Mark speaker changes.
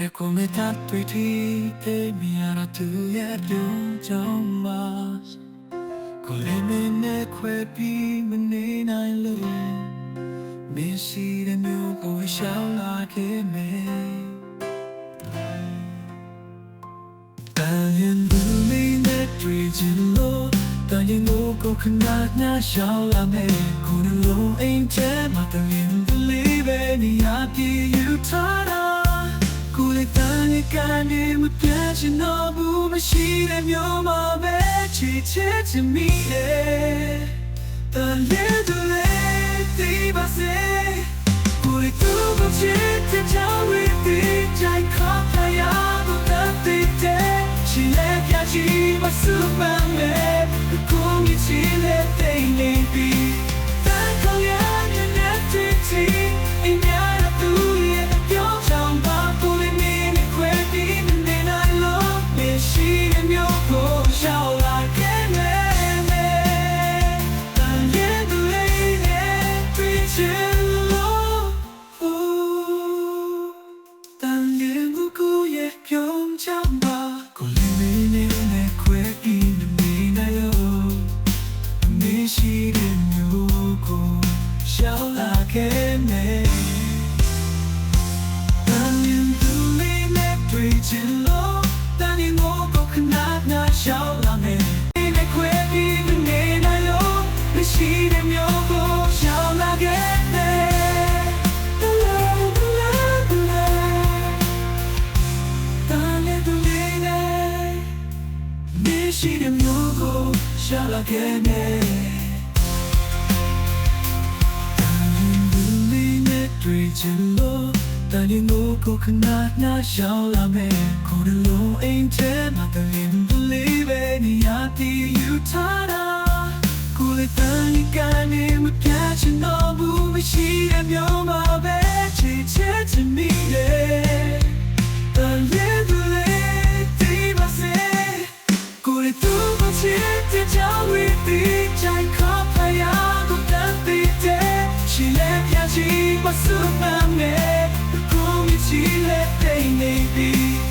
Speaker 1: E come tanto i tipi mi era tu e dunjong mas Con le mene que pi mene nai lu Mi si de mio coi shao la che me Tan yin du mi ne tri jin lo Tan yin lo ko khnat na shao la me Con lo ain te ma tan yin believe in ya pi you taught 感觉不变是那不没戏的牛马背，气切切迷的，但列都累第八岁，不理都不切天朝为敌，再靠太阳不得地的，起来飘起把苏半美，不顾你起来对你比。 တဲ့မြို့ကိုရှောက်လာခဲ့မယ်တန်ရင်သူလေးနဲ့တွေ့ချင်လို့တန်ရင်ကိုကိုခဏနာရှောက်လာမယ်ဒီနဲ့ခွဲပြီးမနေနိုင်လို့မရှိတဲ့မြို့ကိုရှောက်လာခဲ့မယ်ရှိတဲ့မျိုးကိုရှာလာခဲ့မယ် တွေ့ချင်လို့တန်ရင်ကိုကိုခဏနာရှောင်းလာမယ်ကိုယ်လုံးအိမ်ထဲမှာကလေးတလေးပဲနေရတည်ယူထားတာကိုယ်လေးတန်ရင်ကနေမပြတ်ချင်တော့ဘူးမရှိတဲ့မျိုးမှာပဲချစ်ချစ်ချင်မိတယ်တန်ရင်တလေးဒီပါစေကိုယ်လေးသူ့ကိုချစ်တဲ့ကြောင့်ဝီတီ ချီမဆုမမဲခုံချီလက်တိတ်နေပြီ